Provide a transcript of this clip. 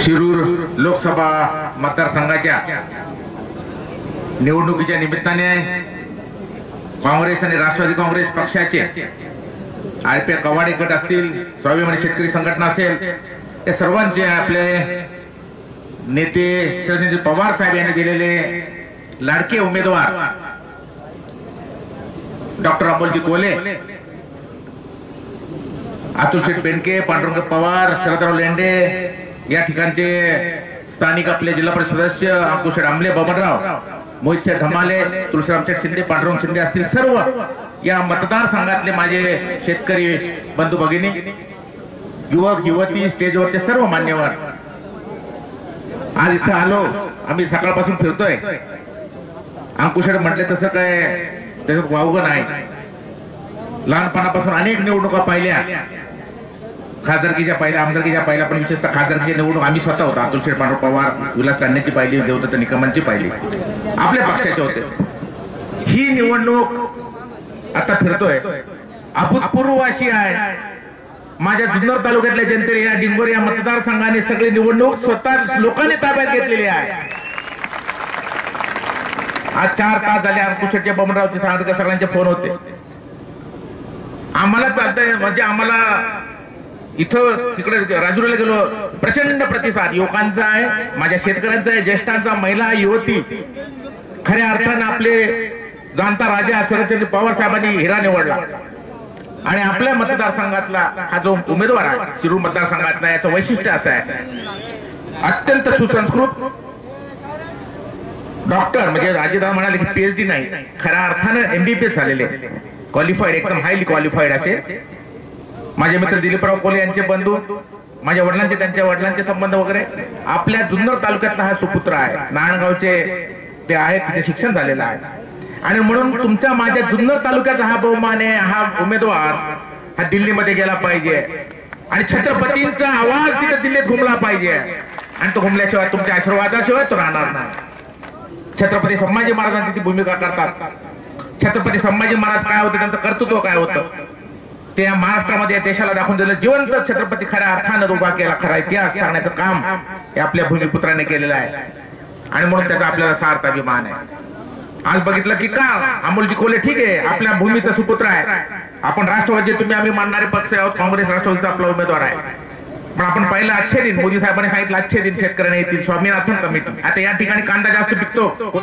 शिरूर लोकसभा मतदारसंघाच्या निवडणुकीच्या निमित्ताने काँग्रेस आणि राष्ट्रवादी काँग्रेस पक्षाचे आर पी कवाडे गट असतील स्वाभिमानी शेतकरी संघटना असेल या सर्वांचे आपले नेते शरदचंद्र पवार साहेब यांनी दिलेले लाडके उमेदवार डॉक्टर अमोलजी कोले अतुलशेठ बेंडके पांडुरंग पवार शरदराव लेंडे या ठिकाणचे स्थानिक आपले जिल्हा परिषद सदस्य अंकुश आंबले बबनराव मोहितचे धमाले तुळशीरामचे शिंदे पांडुरंग शिंदे असतील सर्व या मतदारसंघातले माझे शेतकरी बंधू भगिनी युवक युवती स्टेजवरचे सर्व मान्यवर. आज इथं आलो आम्ही सकाळपासून फिरतोय. अंकुशेड म्हटले तसं काय त्याच्यात वावग नाही. लहानपणापासून अनेक निवडणुका पाहिल्या. खासदारकीच्या पहिल्या आमदारकीच्या पहिल्या पण विशेषतः खासदारकीच्या निवडणूक आम्ही स्वतः होतो. अतुल शेठ पांडव पवार विलास चांदेची पाहिली देवदत्त निकमांची पाहिली आपल्या पक्षाचे होते. ही निवडणूक आता फिरतोय. अभूतपूर्व अशी आहे. माझ्या जुन्नर तालुक्यातल्या जनतेने या डिंगोर या मतदारसंघाने सगळी निवडणूक स्वतः लोकांनी ताब्यात घेतलेली आहे. आज चार तास झाले अंकुशेटचे बमनरावचे सांगत सगळ्यांचे फोन होते. आम्हाला चालतंय. म्हणजे आम्हाला इथं तिकडे राजुरीला गेलो. प्रचंड प्रतिसाद. युवकांचा आहे माझ्या शेतकऱ्यांचा आहे ज्येष्ठांचा महिला युवती. खऱ्या अर्थानं आपले जाणता राजा शरदचंद्र पवार साहेबांनी हिरा निवडला. आणि आपल्या मतदारसंघातला हा जो उमेदवार आहे शिरूर मतदारसंघातला याचं वैशिष्ट्य असं आहे. अत्यंत सुसंस्कृत. डॉक्टर म्हणजे राजेदा म्हणाले की पीएचडी नाही. खऱ्या अर्थानं एमबीबीएस झालेले. क्वालिफाईड एकदम हायली क्वालिफाईड असे. माझे मित्र दिलीपराव कोले यांचे बंधू माझ्या वडिलांचे त्यांच्या वडिलांचे संबंध वगैरे आपल्या जुन्नर तालुक्यातला हा सुपुत्र आहे. नारायणगावचे ते आहेत तिथे शिक्षण झालेलं आहे. आणि म्हणून तुमच्या माझ्या जुन्नर तालुक्याचा हा बहुमान आहे हा उमेदवार हा दिल्लीमध्ये गेला पाहिजे. आणि छत्रपतींचा आवाज तिथे दिल्लीत घुमला पाहिजे. आणि तो घुमल्याशिवाय तुमच्या आशीर्वादाशिवाय तो राहणार नाही. छत्रपती संभाजी महाराजांची ती भूमिका करतात. छत्रपती संभाजी महाराज काय होते त्यांचं कर्तृत्व काय होतं? ते महाराष्ट्रामध्ये देशाला दाखवून दिलं जिवंत छत्रपती खऱ्या अर्थानं उभा केला खरा इतिहास सांगण्याचं काम हे आपल्या भूमिपुत्राने केलेलं आहे. आणि म्हणून त्याचा आपल्याला सार्थ अभिमान आहे. आज बघितलं की का अमोलजी कोले ठीक आहे आपल्या भूमीचा सुपुत्र आहे. आपण राष्ट्रवादी तुम्ही आम्ही मानणारे पक्ष आहोत काँग्रेस राष्ट्रवादीचा आपला उमेदवार आहे. पण आपण पाहिलं अच्छे दिन मोदी साहेबांनी सांगितलं अच्छे दिन शेतकऱ्यांना येतील स्वामीनाथन कमिटी. आता या ठिकाणी कांदा जास्त पिकतो.